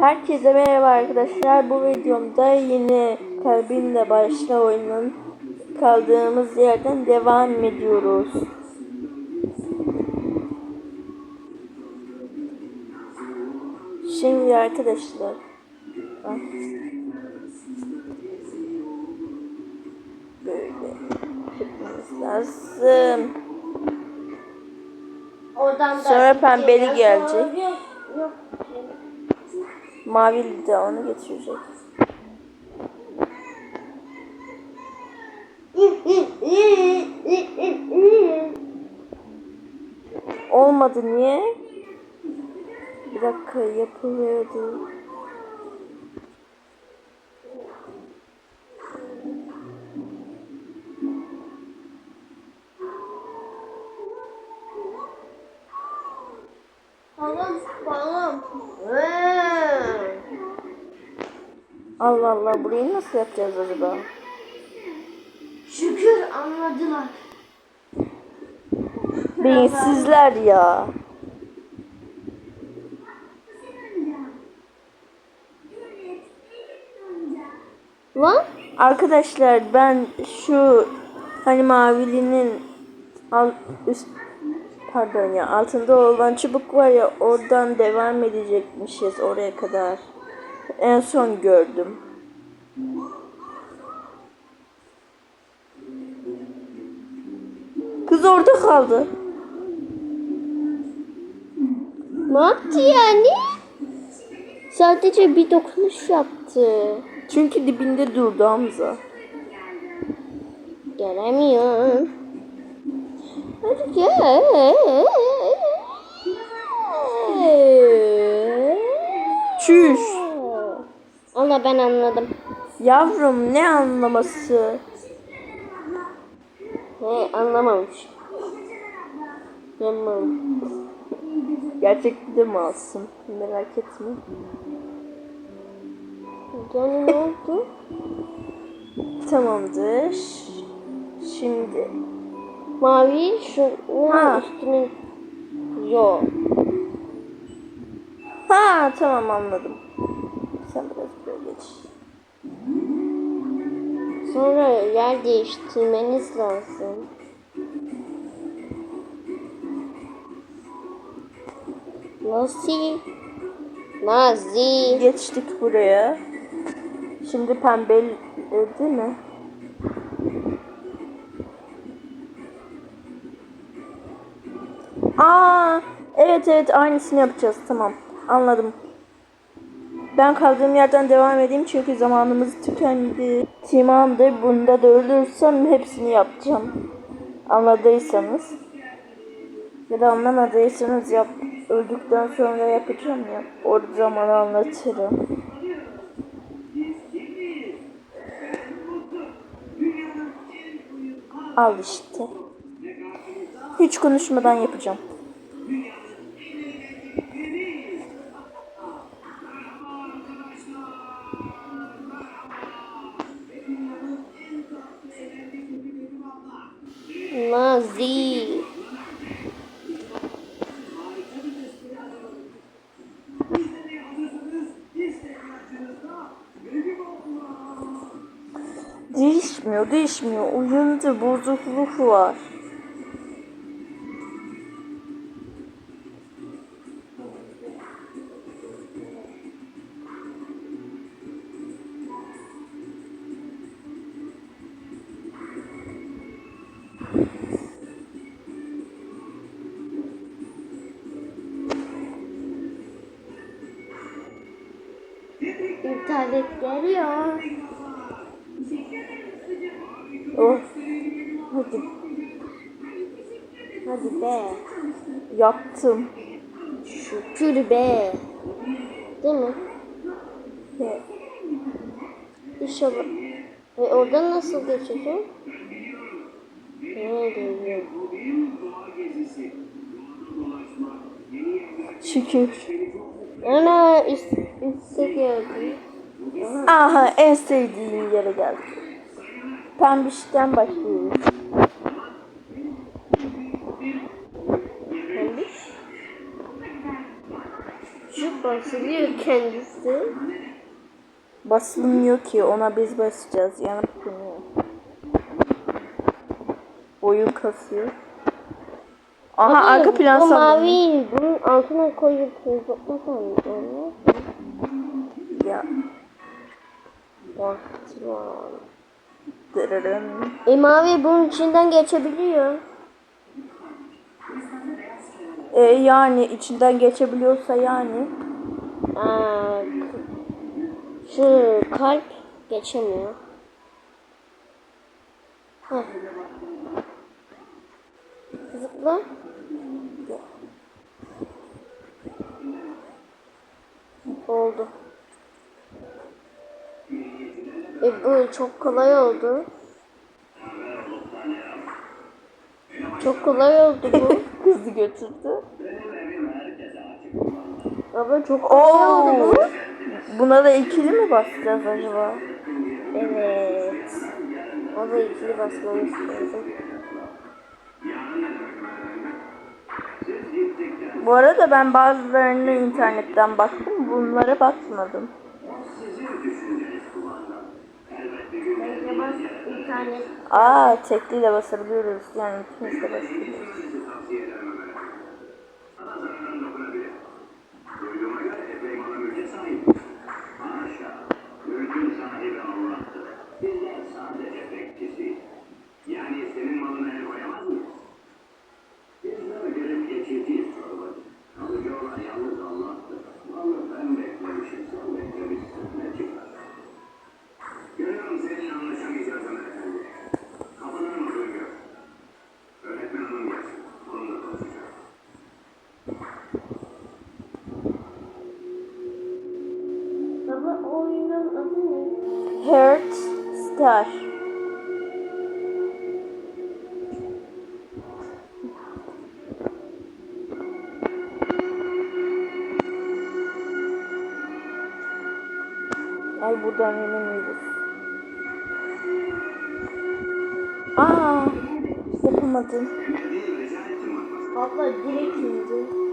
Herkese merhaba arkadaşlar. Bu videomda yine kalbinle başla oyunun kaldığımız yerden devam ediyoruz. Şimdi arkadaşlar. Ah. Böyle yapmamız lazım. Oradan da Sonra pembeli gelecek. Mavili de onu getirecek. Olmadı niye? Bir dakika yapılıyordu. Balım, balım. Allah Allah burayı nasıl yapacağız acaba? Şükür anladılar. Beyinsizler ya. Lan? Arkadaşlar ben şu hani mavilinin alt, üst pardon ya altında olan çubuk var ya oradan devam edecekmişiz oraya kadar. En son gördüm. Kız orada kaldı. Ne yaptı yani? Sadece bir dokunuş yaptı. Çünkü dibinde durdu Hamza. Gelemiyor. Hadi gel. Çüş. Allah ben anladım. Yavrum ne anlaması? He anlamamış. Anlamamış. Gerçekten de mi alsın? Merak etme. Yani ne oldu? Tamamdır. Şimdi Mavi şu Ha. üstüne yok. ha tamam anladım. Sen biraz böyle geç. Sonra yer değiştirmeniz lazım. Nasıl? Nazi. Geçtik buraya. Şimdi pembe e, değil mi? Aa, evet evet aynısını yapacağız. Tamam. Anladım. Ben kaldığım yerden devam edeyim çünkü zamanımız tükendi. Tamamdır. Bunda da ölürsem hepsini yapacağım. Anladıysanız. Ya da anlamadıysanız yap. Öldükten sonra yapacağım ya. O zaman anlatırım. Al işte. Hiç konuşmadan yapacağım. Değişmiyor, değişmiyor. Oyunda bozukluk var. İnternet geliyor. Oh. Hadi Hadi be. yaptım. Şükür be. Değil mi? Ve İnşallah. E oradan nasıl geçeceğim? Ne diyor? Şükür. Ana üste geldi. Aha en sevdiğim yere geldik. Pembişten başlıyoruz. Pembiş. Şu Basılıyor kendisi. Basılmıyor ki ona biz basacağız. Yanıp dönüyor. Oyun kasıyor. Aha Abi, arka plan sandım. mavi bunun altına koyup zıplasam onu. Ya. Baktılar. Dırırın. E mavi bunun içinden geçebiliyor. E yani içinden geçebiliyorsa yani. Aa, şu kalp geçemiyor. Heh. Zıpla. Oldu. E bu çok kolay oldu. Çok kolay oldu bu. Kızı götürdü. Baba çok kolay oldu Oo. bu. Buna da ikili mi basacağız acaba? Evet. O da ikili basmamız lazım. Bu arada ben bazılarını internetten baktım. Bunlara bakmadım. Bas internet. Aa tekliyle basabiliyoruz. Yani ikimiz de basabiliyoruz. Bizler. Yani senin malına Star. Ay buradan yenemiyoruz. Aa, yapamadım. Abla direkt indi.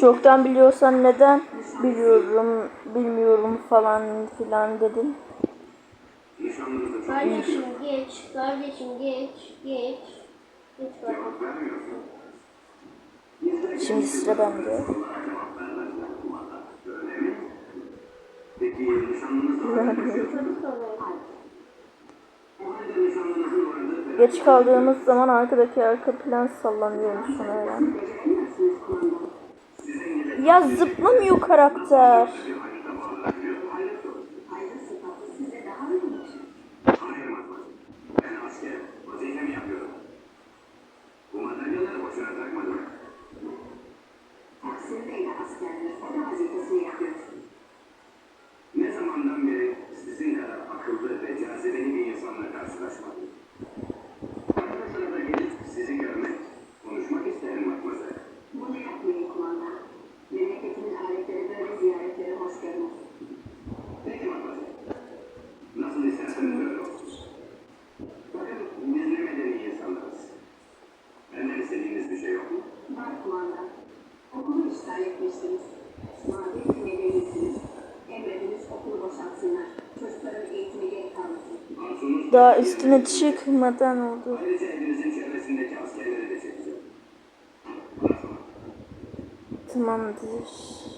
Çoktan biliyorsan neden biliyorum, bilmiyorum falan filan dedin. Kardeşim geç, kardeşim geç, geç. Geç kardeşim. Şimdi sıra bende. Geç kaldığımız zaman arkadaki arka plan sallanıyormuş sanırım. Ya zıplamıyor karakter. Hoş. Peki Matmazel. Nasıl isterseniz öyle olsun. Bakın biz ne medeni insanlarız. Benden istediğiniz bir şey yok mu? Var kumanda. Okulu işgal etmişsiniz. Madem medenisiniz. Emrediniz okulu boşaltsınlar. Çocukların eğitimi geri kalmasın. Arzunuz Daha üstüne çıkmadan oldu. Ayrıca evinizin çevresindeki askerleri de çekeceğim. Anlaşıldı. Tamamdır.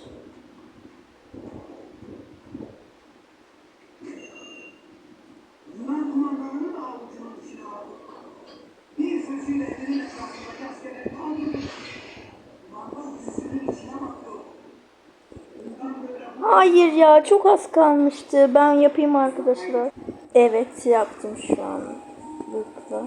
Ya çok az kalmıştı. Ben yapayım arkadaşlar. Evet yaptım şu an. Bukla.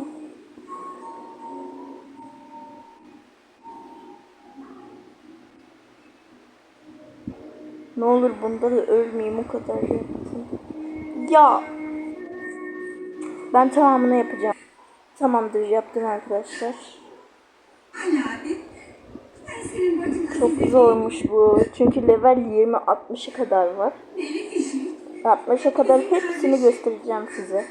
Ne olur bunda da ölmeyeyim o kadar yaptım. Ya. Ben tamamını yapacağım. Tamamdır yaptım arkadaşlar. Ali çok zormuş bu. Çünkü level 20-60'a kadar var. 60'a kadar hepsini göstereceğim size.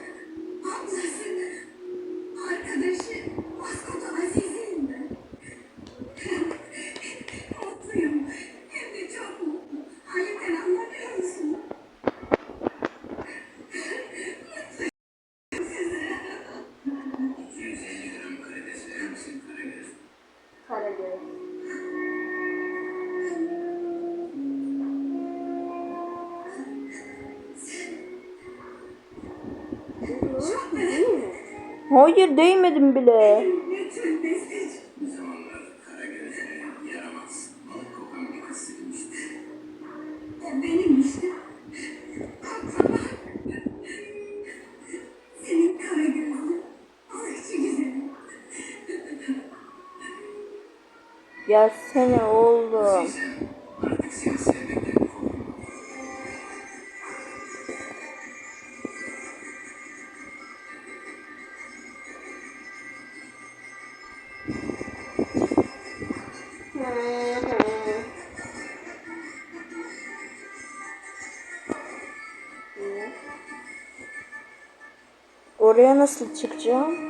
Hayır değmedim bile. oraya nasıl çıkacağım?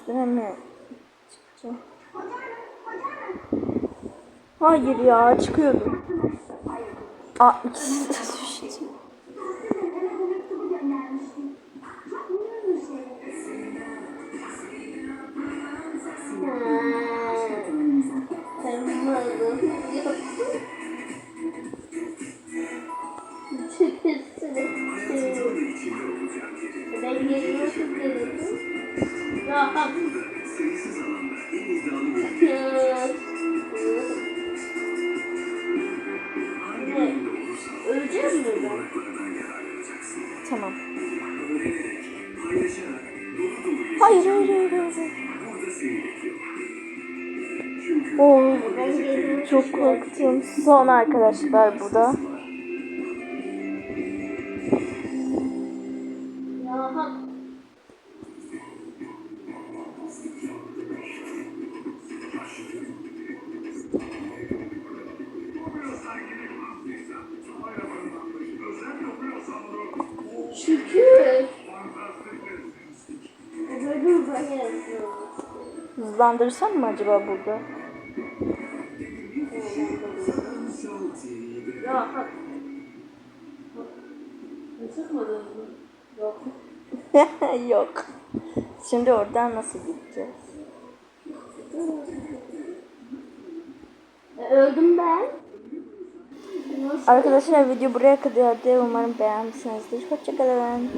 üstüne mi çıkacağım? Hayır ya çıkıyordum. Aa ikisi Oh, çok korktum. Son arkadaşlar bu da. Şükür. Hızlandırsam mı acaba burada? Ya bak. Çıkmadınız mı? Yok. Yok. Şimdi oradan nasıl gideceğiz? E, öldüm ben. Nasıl? Arkadaşlar video buraya kadardı. Umarım beğenmişsinizdir. Hoşçakalın.